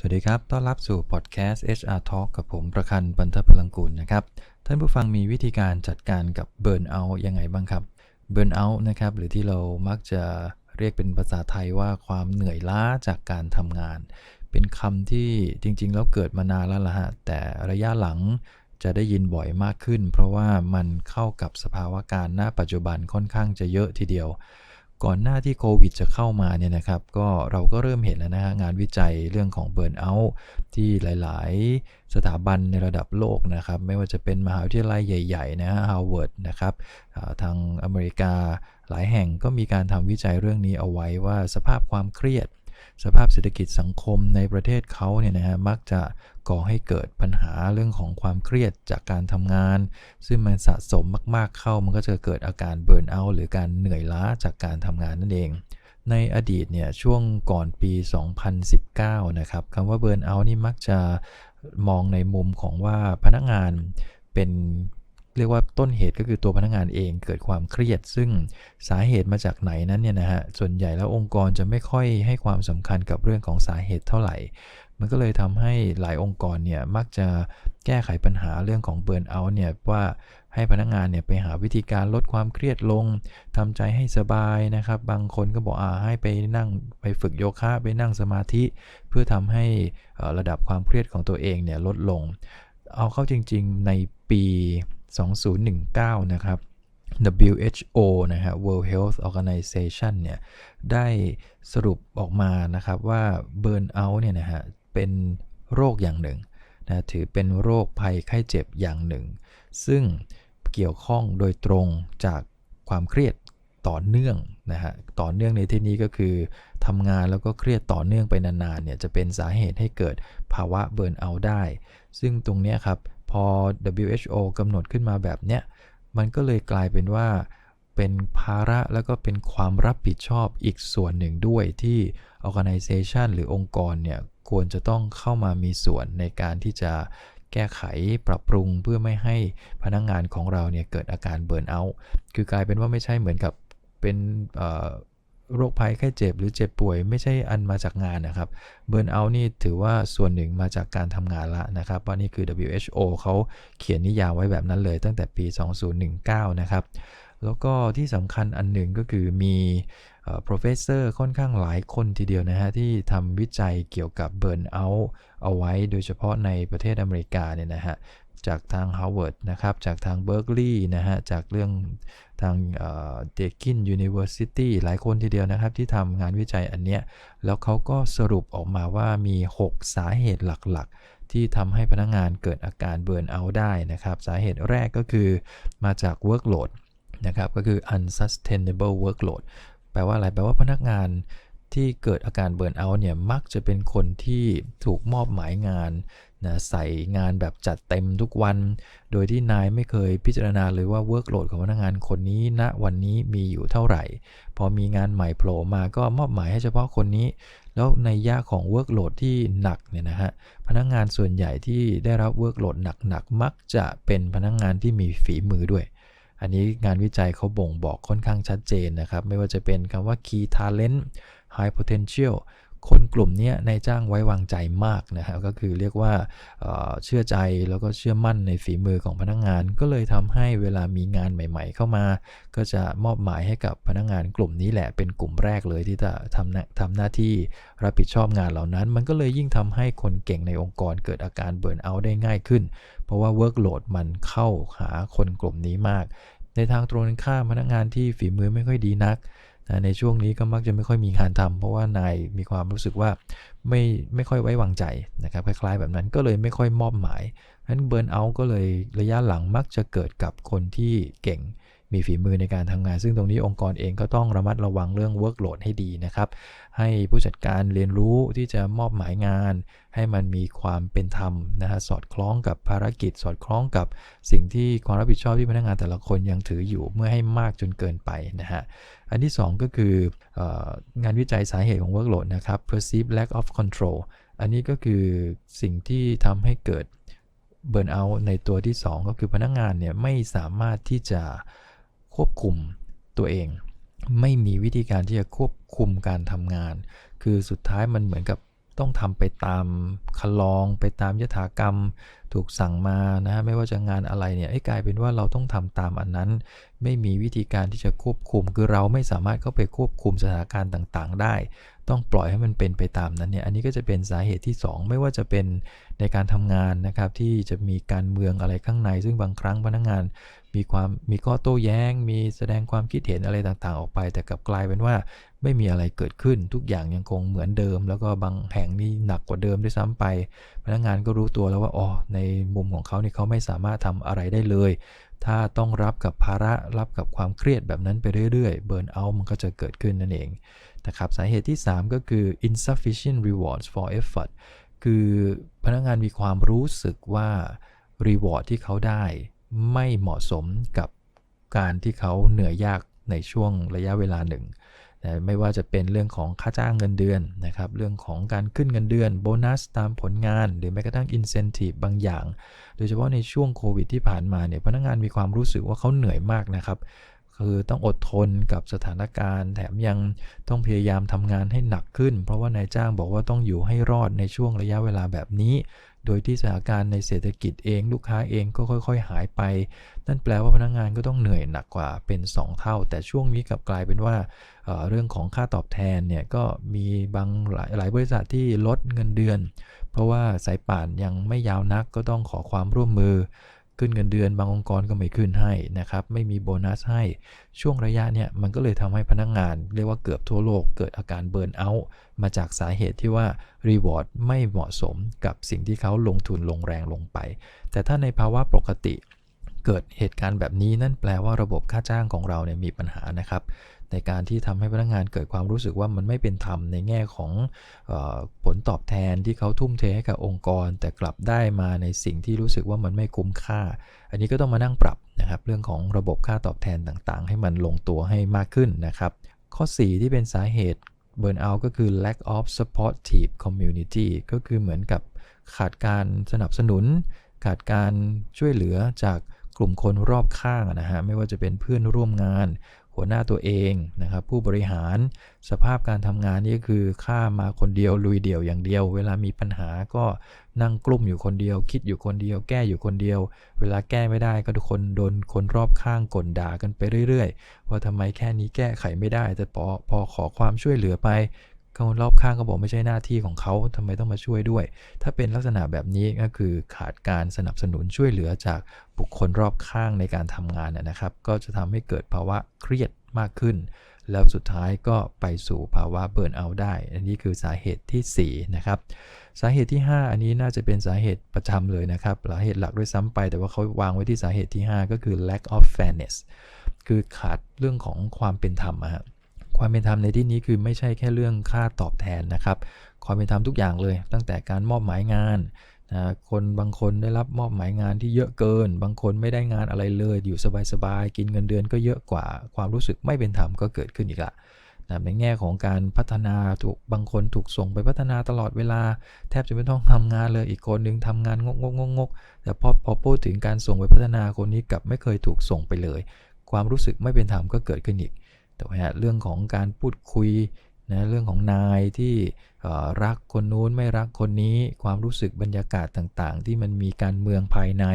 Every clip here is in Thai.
สวัสดีครับ ต้อนรับสู่พอดแคสต์ HR Talk กับผมประคันบันทพลังกุลนะครับ ท่านผู้ฟังมีวิธีการจัดการกับเบิร์นเอาท์ยังไงบ้างครับ เบิร์นเอาท์นะครับ หรือที่เรามักจะเรียกเป็นภาษาไทยว่าความเหนื่อยล้าจากการทำงาน เป็นคำที่จริง ๆ แล้วเกิดมานานแล้วล่ะฮะ แต่ระยะหลังจะได้ยินบ่อยมากขึ้น เพราะว่ามันเข้ากับสภาวะการณปัจจุบันค่อนข้างจะเยอะทีเดียว ก่อนหน้าที่โควิดจะเข้ามาเนี่ยนะครับก็เราก็เริ่มเห็นแล้วนะฮะงานวิจัยเรื่องของเบิร์นเอาท์ที่หลาย ๆ สถาบันในระดับโลกนะครับไม่ว่าจะเป็นมหาวิทยาลัยใหญ่ ๆ นะฮะฮาร์วาร์ดนะครับทางอเมริกาหลายแห่งก็มีการทำวิจัยเรื่องนี้เอาไว้ว่าสภาพความเครียด สภาพเศรษฐกิจสังคมในประเทศเขาเนี่ยนะฮะมักจะก่อให้เกิดปัญหาเรื่องของความเครียดจากการทำงาน ซึ่งมันสะสมมากๆเข้ามันก็จะเกิดอาการเบิร์นเอาท์หรือการเหนื่อยล้าจากการทำงานนั่นเอง ในอดีตเนี่ยช่วงก่อนปี 2019 นะครับคำว่าเบิร์นเอาท์นี่มักจะมองในมุมของว่าพนักงานเป็น เรียกว่าต้นเหตุก็คือตัวพนักงานเองเกิดความเครียด ซึ่งสาเหตุมาจากไหนนั้นเนี่ยนะฮะส่วนใหญ่แล้วองค์กรจะไม่ค่อยให้ความสำคัญกับเรื่องของสาเหตุเท่าไหร่ มันก็เลยทำให้หลายองค์กรเนี่ยมักจะแก้ไขปัญหาเรื่องของเบิร์นเอาท์เนี่ยว่าให้พนักงานเนี่ยไปหาวิธีการลดความเครียดลงทำใจให้สบายนะครับ บางคนก็บอกอ่าให้ไปนั่งไปฝึกโยคะไปนั่งสมาธิ เพื่อทำให้ระดับความเครียดของตัวเองเนี่ยลดลง เอาเข้าจริง ๆ ในปี 2019 นะครับ WHO นะฮะ World Health Organization เนี่ยได้สรุปออกมานะครับว่า Burnout เนี่ยนะฮะเป็นโรคอย่างหนึ่งนะถือเป็นโรคภัยไข้เจ็บอย่างหนึ่ง ซึ่งเกี่ยวข้องโดยตรงจากความเครียดต่อเนื่องนะฮะต่อเนื่องในที่นี้ก็คือทำงานแล้วก็เครียดต่อเนื่องไปนานๆเนี่ยจะเป็นสาเหตุให้เกิดภาวะเบิร์นเอาท์ได้ ซึ่งตรงนี้ครับ พอ WHO กำหนดขึ้นมาแบบเนี้ย มันก็เลยกลายเป็นว่าเป็นภาระแล้วก็เป็นความรับผิดชอบอีกส่วนหนึ่งด้วยที่ organization หรือองค์กรเนี่ย ควรจะต้องเข้ามามีส่วนในการที่จะแก้ไขปรับปรุงเพื่อไม่ให้พนักงงานของเราเนี่ย เกิดอาการเบิร์นเอาท์คือกลายเป็นว่าไม่ใช่เหมือนกับเป็น โรคภัยแค่เจ็บหรือเจ็บป่วยไม่ใช่อันมาจากงานนะครับเบิร์นเอาท์นี่ถือว่าส่วนหนึ่งมาจากการทำงานละนะครับว่านี่คือ WHO เขาเขียนนิยามไว้แบบนั้นเลยตั้งแต่ปี 2019 นะครับ แล้วก็ที่สำคัญอันหนึ่งก็คือมี professor ค่อนข้างหลายคนทีเดียวนะฮะ ที่ทำวิจัยเกี่ยวกับเบิร์นเอาท์เอาไว้โดยเฉพาะในประเทศอเมริกาเนี่ยนะฮะ จากทาง Harvard นะครับ จากทาง Berkeley นะฮะ จากเรื่องทางเดกิน University หลายคนทีเดียวนะครับ ที่ทำงานวิจัยอันเนี้ย แล้วเขาก็สรุปออกมาว่ามี 6 สาเหตุหลักๆ ที่ทำให้พนักงงานเกิดอาการเบิร์นเอาได้นะครับ สาเหตุแรกก็คือมาจาก workload นะครับ ก็คือ unsustainable workload แปลว่าอะไร แปลว่าพนักงานที่เกิดอาการเบิร์นเอาเนี่ยมักจะเป็นคนที่ถูกมอบหมายงาน นะใส่งานแบบจัดเต็มทุกวัน โดยที่นายไม่เคยพิจารณาเลยว่าเวิร์กโหลดของพนักงานคนนี้ณนะวันนี้มีอยู่เท่าไหร่ พอมีงานใหม่โผล่มาก็มอบหมายให้เฉพาะคนนี้ แล้วในย่าของเวิร์กโหลดที่หนักเนี่ยนะฮะพนักงานส่วนใหญ่ที่ได้รับเวิร์กโหลดหนักๆมักจะเป็นพนักงานที่มีฝีมือด้วยอันนี้งานวิจัยเขาบ่งบอกค่อนข้างชัดเจนนะครับ ไม่ว่าจะเป็นคำว่า key talent high potential คนกลุ่มนี้นายจ้างไว้วางใจมากนะครับก็คือเรียกว่าเชื่อใจแล้วก็เชื่อมั่นในฝีมือของพนักงงาน ก็เลยทำให้เวลามีงานใหม่ ๆ เข้ามา ก็จะมอบหมายให้กับพนักงงานกลุ่มนี้แหละเป็นกลุ่มแรกเลยที่จะทำทำหน้าที่รับผิดชอบงานเหล่านั้น มันก็เลยยิ่งทำให้คนเก่งในองค์กรเกิดอาการเบิร์นเอาท์ได้ง่ายขึ้น เพราะว่าเวิร์กโหลดมันเข้าหาคนกลุ่มนี้มาก ในทางตรงกันข้ามพนักงานที่ฝีมือไม่ค่อยดีนัก นะในช่วงนี้ก็มักจะไม่ค่อยมีงานทำเพราะว่านายมีความรู้สึกว่าไม่ไม่ค่อยไว้วางใจนะครับคล้ายๆ แบบนั้นก็เลยไม่ค่อยมอบหมายนั้นเบิร์นเอาท์ก็เลยระยะหลังมักจะเกิดกับคนที่เก่ง มีฝีมือในการทำงาน ซึ่งตรงนี้องค์กรเองก็ต้องระมัดระวังเรื่อง workload ให้ดีนะครับ ให้ผู้จัดการเรียนรู้ที่จะมอบหมายงาน ให้มันมีความเป็นธรรมนะฮะสอดคล้องกับภารกิจ สอดคล้องกับสิ่งที่ความรับผิดชอบที่พนักงานแต่ละคนยังถืออยู่เมื่อให้มากจนเกินไปนะฮะอันที่ 2 ก็คือองานวิจัยสาเหตุของ workload นะครับ perceived lack of control อันนี้ก็คือสิ่งที่ทำให้เกิด burn out ในตัวที่ 2 ก็คือพนักงานเนี่ยไม่สามารถที่จะ ควบคุมตัวเอง ไม่มีวิธีการที่จะควบคุมการทำงาน คือสุดท้ายมันเหมือนกับต้องทำไปตามคลอง ไปตามยถากรรม ถูกสั่งมานะฮะไม่ว่าจะงานอะไรเนี่ยกลายเป็นว่าเราต้องทำตามอันนั้น ไม่มีวิธีการที่จะควบคุม คือเราไม่สามารถเข้าไปควบคุมสถานการณ์ต่างๆ ได้ ต้องปล่อยให้มันเป็นไปตามนั้นเนี่ยอันนี้ก็จะเป็นสาเหตุที่ 2 ไม่ว่าจะเป็นในการทำงานนะครับที่จะมีการเมืองอะไรข้างใน ซึ่งบางครั้งพนักงงาน มีความมีข้อโต้แย้ง มีแสดงความคิดเห็นอะไรต่างๆ ออกไป แต่กลับกลายเป็นว่าไม่มีอะไรเกิดขึ้นทุกอย่างยังคงเหมือนเดิม แล้วก็บางแห่งนี่หนักกว่าเดิมด้วยซ้ำไป พนักงานก็รู้ตัวแล้วว่าอ๋อในมุมของเขาเนี่ยเขาไม่สามารถทำอะไรได้เลย ถ้าต้องรับกับภาระรับกับความเครียดแบบนั้นไปเรื่อยๆเบิร์นเอาท์มันก็จะเกิดขึ้นนั่นเองนะครับสาเหตุที่ 3 ก็คือ insufficient rewards for effort คือพนักงานมีความรู้สึกว่า reward ที่เขาได้ ไม่เหมาะสมกับการที่เขาเหนื่อยยากในช่วงระยะเวลาหนึ่งนะไม่ว่าจะเป็นเรื่องของค่าจ้างเงินเดือนนะครับ เรื่องของการขึ้นเงินเดือนโบนัสตามผลงาน หรือแม้กระทั่งอินเซนティブบางอย่าง โดยเฉพาะในช่วงโควิดที่ผ่านมาเนี่ยพนักงานมีความรู้สึกว่าเขาเหนื่อยมากนะครับ คือต้องอดทนกับสถานการณ์ แถมยังต้องพยายามทำงานให้หนักขึ้น เพราะว่านายจ้างบอกว่าต้องอยู่ให้รอดในช่วงระยะเวลาแบบนี้ โดยที่สถานการณ์ในเศรษฐกิจเองลูกค้าเองก็ค่อยๆ หายไป นั่นแปลว่าพนักงงานก็ต้องเหนื่อยหนักกว่าเป็น 2 เท่า แต่ช่วงนี้กลับกลายเป็นว่าเเรื่องของค่าตอบแทนเนี่ยก็มีบางหลายหลายบริษัทที่ลดเงินเดือน เพราะว่าสายป่านยังไม่ยาวนักก็ต้องขอความร่วมมือ ขึ้นเงินเดือน บางองค์กรก็ไม่ขึ้นให้นะครับ ไม่มีโบนัสให้ ช่วงระยะเนี่ยมันก็เลยทำให้พนักงงาน เรียกว่าเกือบทั่วโลกเกิดอาการเบิร์นเอาท์มาจากสาเหตุที่ว่ารีวอร์ดไม่เหมาะสมกับสิ่งที่เขาลงทุนลงแรงลงไป แต่ถ้าในภาวะปกติเกิดเหตุการณ์แบบนี้นั่นแปลว่าระบบค่าจ้างของเราเนี่ยมีปัญหานะครับ ในการที่ทำให้พนักงานเกิดความรู้สึกว่ามันไม่เป็นธรรมในแง่ของอผลตอบแทนที่เขาทุ่มเทให้กับองค์กร แต่กลับได้มาในสิ่งที่รู้สึกว่ามันไม่คุ้มค่า อันนี้ก็ต้องมานั่งปรับนะครับเรื่องของระบบค่าตอบแทนต่างๆ ให้มันลงตัวให้มากขึ้นนะครับ ข้อ 4 ที่เป็นสาเหตุเบิร์นเอาก็คือ lack of supportive community ก็คือเหมือนกับขาดการสนับสนุน ขาดการช่วยเหลือจากกลุ่มคนรอบข้างนะฮะไม่ว่าจะเป็นเพื่อนร่วมงาน หัวหน้าตัวเองนะครับผู้บริหารสภาพการทำงานนี่คือข้ามาคนเดียวลุยเดี่ยวอย่างเดียว เวลามีปัญหาก็นั่งกลุ่มอยู่คนเดียว คิดอยู่คนเดียว แก้อยู่คนเดียว เวลาแก้ไม่ได้ก็ทุกคนโดนคนรอบข้างกลด่ากันไปเรื่อย ๆ ว่าทำไมแค่นี้แก้ไขไม่ได้ แต่พอพอขอความช่วยเหลือไป คนรอบข้างก็บอกไม่ใช่หน้าที่ของเขาทำไมต้องมาช่วยด้วย ถ้าเป็นลักษณะแบบนี้ก็คือขาดการสนับสนุนช่วยเหลือจากบุคคลรอบข้างในการทำงานนะครับ ก็จะทำให้เกิดภาวะเครียดมากขึ้น แล้วสุดท้ายก็ไปสู่ภาวะเบิร์นเอาได้ อันนี้คือสาเหตุที่4นะครับสาเหตุที่ 5 อันนี้น่าจะเป็นสาเหตุประจำเลยนะครับสาเหตุหลักด้วยซ้ำไปแต่ว่าเขาวางไว้ที่สาเหตุที่ 5 ก็คือ lack of fairness คือขาดเรื่องของความเป็นธรรมครับ ความเป็นธรรมในที่นี้คือไม่ใช่แค่เรื่องค่าตอบแทนนะครับ ความเป็นธรรมทุกอย่างเลย ตั้งแต่การมอบหมายงานนะคนบางคนได้รับมอบหมายงานที่เยอะเกิน บางคนไม่ได้งานอะไรเลย อยู่สบายๆ กินเงินเดือนก็เยอะกว่า ความรู้สึกไม่เป็นธรรมก็เกิดขึ้นอีกละนะในแง่ของการพัฒนาถูกบางคนถูกส่งไปพัฒนาตลอดเวลา แทบจะไม่ต้องทำงานเลยอีกคนนึงทำงานงกงกงกแต่พอพอพูดถึงการส่งไปพัฒนาคนนี้กลับไม่เคยถูกส่งไปเลย ความรู้สึกไม่เป็นธรรมก็เกิดขึ้นอีก แต่ว่าเรื่องของการพูดคุยนะเรื่องของนายที่รักคนนู้นไม่รักคนนี้ ความรู้สึกบรรยากาศต่างๆ ที่มันมีการเมืองภายใน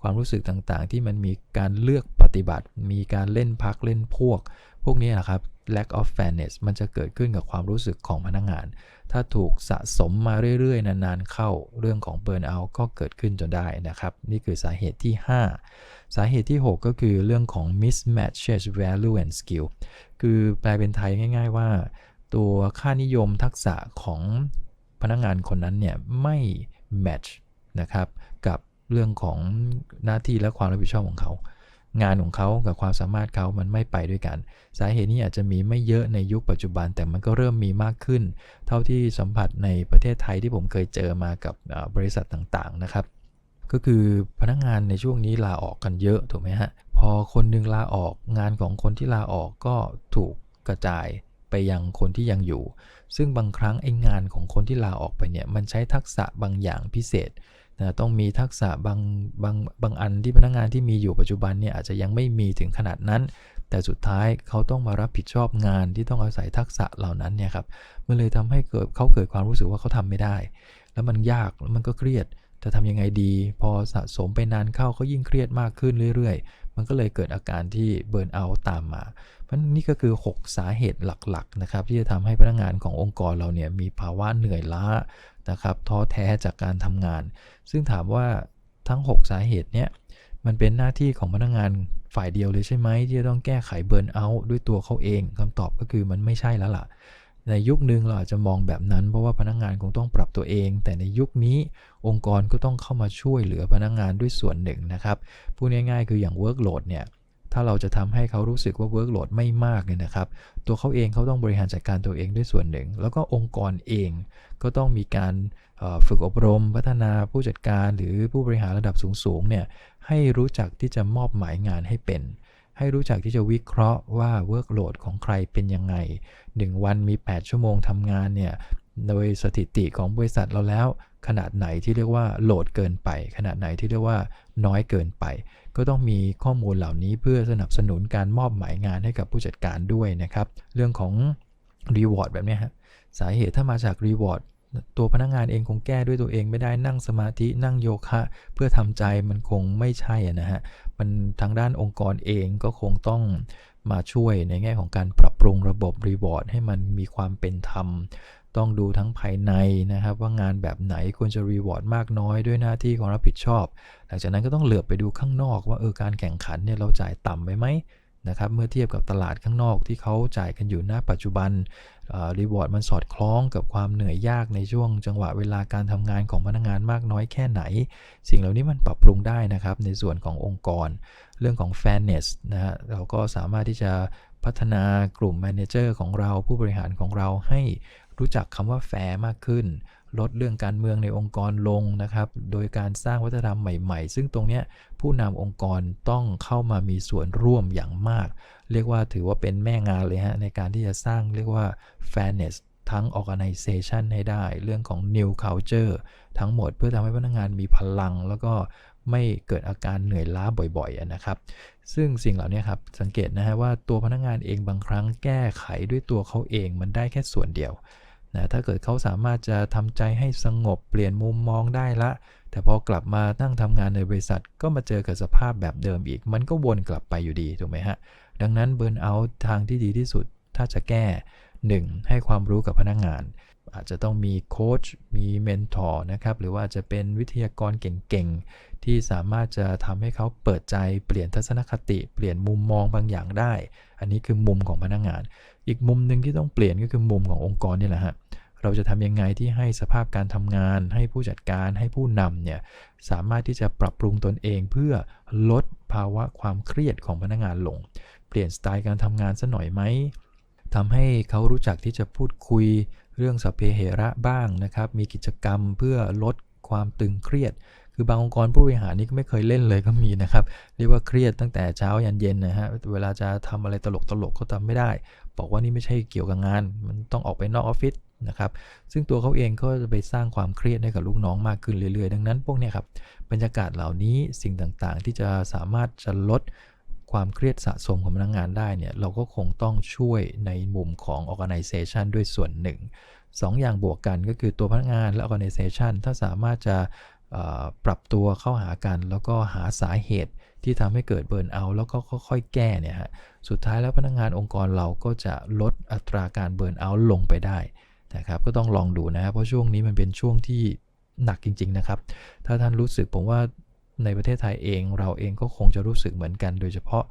ความรู้สึกต่างๆ ที่มันมีการเลือกปฏิบัติ มีการเล่นพักเล่นพวก พวกนี้นะครับ lack of fairness มันจะเกิดขึ้นกับความรู้สึกของพนักงงาน ถ้าถูกสะสมมาเรื่อยๆ นานๆ เข้าเรื่องของ burn out ก็เกิดขึ้นจนได้นะครับ นี่คือสาเหตุที่ 5 สาเหตุที่ 6 ก็คือเรื่องของ mismatches value and skill คือแปลเป็นไทยง่าย ๆ ว่า ตัวค่านิยมทักษะของพนักงงานคนนั้นเนี่ยไม่ match นะครับกับเรื่องของหน้าที่และความรับผิดชอบของเขา งานของเขากับความสามารถเขามันไม่ไปด้วยกัน สาเหตุนี้อาจจะมีไม่เยอะในยุคปัจจุบัน แต่มันก็เริ่มมีมากขึ้น เท่าที่สัมผัสในประเทศไทยที่ผมเคยเจอมากับบริษัทต่างๆนะครับ ก็คือพนักงงานในช่วงนี้ลาออกกันเยอะถูกไหมฮะพอคนนึงลาออกงานของคนที่ลาออกก็ถูกกระจายไปยังคนที่ยังอยู่ ซึ่งบางครั้งไอ้งานของคนที่ลาออกไปเนี่ยมันใช้ทักษะบางอย่างพิเศษ นะต้องมีทักษะบางบางบางอันที่พนักงงานที่มีอยู่ปัจจุบันเนี่ยอาจจะยังไม่มีถึงขนาดนั้น แต่สุดท้ายเขาต้องมารับผิดชอบงานที่ต้องอาศัยทักษะเหล่านั้นเนี่ยครับมันเลยทำให้เกิดเขาเกิดความรู้สึกว่าเขาทำไม่ได้ แล้วมันยากแล้วมันก็เครียดจะทำยังไงดี พอสะสมไปนานเข้าเขายิ่งเครียดมากขึ้นเรื่อย มันก็เลยเกิดอาการที่เบิร์นเอาตามมา เพราะนี่ก็คือ 6 สาเหตุหลักๆนะครับที่จะทำให้พนักงานขององค์กรเราเนี่ยมีภาวะเหนื่อยล้านะครับท้อแท้จากการทำงาน ซึ่งถามว่าทั้ง 6 สาเหตุเนี้ยมันเป็นหน้าที่ของพนักงานฝ่ายเดียวเลยใช่ไหมที่จะต้องแก้ไขเบิร์นเอาท์ด้วยตัวเขาเองคำตอบก็คือมันไม่ใช่แล้วล่ะ ในยุคหนึ่งเราอาจจะมองแบบนั้น เพราะว่าพนักงานคงต้องปรับตัวเอง แต่ในยุคนี้องค์กรก็ต้องเข้ามาช่วยเหลือพนักงานด้วยส่วนหนึ่งนะครับพูดง่ายๆ คืออย่าง workload เนี่ยถ้าเราจะทำให้เขารู้สึกว่า workload ไม่มากเนี่ยนะครับ ตัวเขาเองเขาต้องบริหารจัดการตัวเองด้วยส่วนหนึ่ง แล้วก็องค์กรเองก็ต้องมีการฝึกอบรม พัฒนาผู้จัดการหรือผู้บริหารระดับสูงๆเนี่ยให้รู้จักที่จะมอบหมายงานให้เป็น ให้รู้จักที่จะวิเคราะห์ว่า workload ของใครเป็นยังไง 1 วันมี 8 ชั่วโมงทำงานเนี่ยโดยสถิติของบริษัทเราแล้ว ขนาดไหนที่เรียกว่าโหลดเกินไป ขนาดไหนที่เรียกว่าน้อยเกินไป ก็ต้องมีข้อมูลเหล่านี้เพื่อสนับสนุนการมอบหมายงานให้กับผู้จัดการด้วยนะครับ เรื่องของ reward แบบนี้ฮะสาเหตุถ้ามาจาก reward ตัวพนักงงานเองคงแก้ด้วยตัวเองไม่ได้นั่งสมาธินั่งโยคะ เพื่อทำใจมันคงไม่ใช่นะฮะมันทางด้านองค์กรเองก็คงต้องมาช่วยในแง่ของการปรับปรุงระบบรีวอร์ดให้มันมีความเป็นธรรม ต้องดูทั้งภายในนะครับ ว่างานแบบไหนควรจะรีวอร์ดมากน้อยด้วยหน้าที่ของรับผิดชอบ หลังจากนั้นก็ต้องเหลือบไปดูข้างนอกว่าเออการแข่งขันเนี่ยเราจ่ายต่ำไปไหม นะครับเมื่อเทียบกับตลาดข้างนอกที่เขาจ่ายกันอยู่ณปัจจุบันรีวอร์ดมันสอดคล้องกับความเหนื่อยยากในช่วงจังหวะเวลาการทำงานของพนักงานมากน้อยแค่ไหน สิ่งเหล่านี้มันปรับปรุงได้นะครับในส่วนขององค์กร เรื่องของ fairness นะฮะเราก็สามารถที่จะพัฒนากลุ่มแมเนเจอร์ของเราผู้บริหารของเราให้รู้จักคำว่าแฟร์มากขึ้น ลดเรื่องการเมืองในองค์กรลงนะครับ โดยการสร้างวัฒนธรรมใหม่ๆ ซึ่งตรงนี้ผู้นำองค์กรต้องเข้ามามีส่วนร่วมอย่างมาก เรียกว่าถือว่าเป็นแม่งานเลยฮะในการที่จะสร้างเรียกว่า fairness ทั้ง organization ให้ได้ เรื่องของ new culture ทั้งหมดเพื่อทำให้พนักงานมีพลัง แล้วก็ไม่เกิดอาการเหนื่อยล้าบ่อยๆนะครับ ซึ่งสิ่งเหล่านี้ครับ สังเกตนะฮะว่าตัวพนักงานเองบางครั้งแก้ไขด้วยตัวเขาเองมันได้แค่ส่วนเดียว นะถ้าเกิดเขาสามารถจะทำใจให้สงบเปลี่ยนมุมมองได้ละ แต่พอกลับมานั่งทำงานในบริษัท ก็มาเจอกับสภาพแบบเดิมอีก มันก็วนกลับไปอยู่ดีถูกไหมฮะ ดังนั้นเบิร์นเอาท์ทางที่ดีที่สุดถ้าจะแก้ 1. ให้ความรู้กับพนักงาน อาจจะต้องมีโค้ชมีเมนทอร์นะครับ หรือว่าจะเป็นวิทยากรเก่งๆ ที่สามารถจะทำให้เขาเปิดใจเปลี่ยนทัศนคติเปลี่ยนมุมมองบางอย่างได้ อันนี้คือมุมของพนักงาน อีกมุมหนึ่งที่ต้องเปลี่ยนก็คือมุมขององค์กรนี่แหละฮะ เราจะทำยังไงที่ให้สภาพการทำงาน ให้ผู้จัดการให้ผู้นำเนี่ยสามารถที่จะปรับปรุงตนเองเพื่อลดภาวะความเครียดของพนักงานลง เปลี่ยนสไตล์การทำงานซะหน่อยไหมทำให้เขารู้จักที่จะพูดคุยเรื่องสเพเหระบ้างนะครับ มีกิจกรรมเพื่อลดความตึงเครียด คือบางองค์กรผู้บริหารนี่ก็ไม่เคยเล่นเลยก็มีนะครับ เรียกว่าเครียดตั้งแต่เช้ายันเย็นนะฮะ เวลาจะทำอะไรตลกตลกก็ทำไม่ได้ บอกว่านี่ไม่ใช่เกี่ยวกับงาน มันต้องออกไปนอกออฟฟิศ นะครับ ซึ่งตัวเขาเองก็จะไปสร้างความเครียดให้กับลูกน้องมากขึ้นเรื่อยๆ ดังนั้นพวกนี้ครับบรรยากาศเหล่านี้สิ่งต่างๆ ที่จะสามารถจะลดความเครียดสะสมของพนักงงานได้เนี่ยเราก็คงต้องช่วยในมุมของ organization ด้วยส่วนหนึ่ง2ออย่างบวกกันก็คือตัวพนักงานและ organization ถ้าสามารถจะปรับตัวเข้าหากัน แล้วก็หาสาเหตุที่ทำให้เกิดเบิร์นเอาแล้วก็ค่อยๆแก้เนี่ยฮะสุดท้ายแล้วพนักงานองค์กรเราก็จะลดอัตราการเบิร์นเอาลงไปได้ นะครับก็ต้องลองดูนะครับเพราะช่วงนี้มันเป็นช่วงที่หนักจริง ๆนะครับ ถ้าท่านรู้สึกผมว่าในประเทศไทยเองเราเองก็คงจะรู้สึกเหมือนกัน โดยเฉพาะ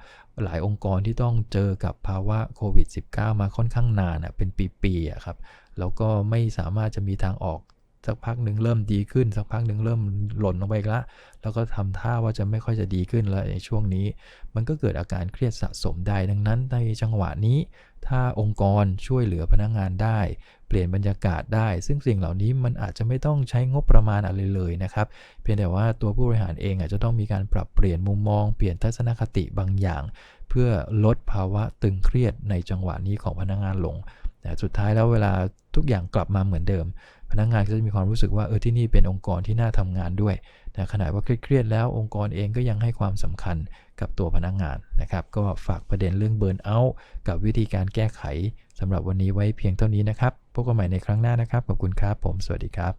หลายองค์กรที่ต้องเจอกับภาวะโควิด -19 มาค่อนข้างนานเป็นปีๆครับแล้วก็ไม่สามารถจะมีทางออก สักพักหนึ่งเริ่มดีขึ้น สักพักหนึ่งเริ่มหล่นลงไปละ แล้วก็ทำท่าว่าจะไม่ค่อยจะดีขึ้นแล้วในช่วงนี้ มันก็เกิดอาการเครียดสะสมได้ ดังนั้นในจังหวะนี้ ถ้าองค์กรช่วยเหลือพนักงงานได้ เปลี่ยนบรรยากาศได้ ซึ่งสิ่งเหล่านี้มันอาจจะไม่ต้องใช้งบประมาณอะไรเลยนะครับ เพียงแต่ว่าตัวผู้บริหารเองอาจจะต้องมีการปรับเปลี่ยนมุมมอง เปลี่ยนทัศนคติบางอย่าง เพื่อลดภาวะตึงเครียดในจังหวะนี้ของพนักงงานลงแต่สุดท้ายแล้วเวลาทุกอย่างกลับมาเหมือนเดิม นักงานก็จะมีความรู้สึกว่าเออที่นี่เป็นองค์กรที่น่าทำงานด้วยนะขณะว่าเครียดๆแล้วองค์กรเองก็ยังให้ความสำคัญกับตัวพนักงานนะครับ ก็ฝากประเด็นเรื่องเบิร์นเอาท์กับวิธีการแก้ไขสำหรับวันนี้ไว้เพียงเท่านี้นะครับพบกันใหม่ในครั้งหน้านะครับขอบคุณครับผมสวัสดีครับ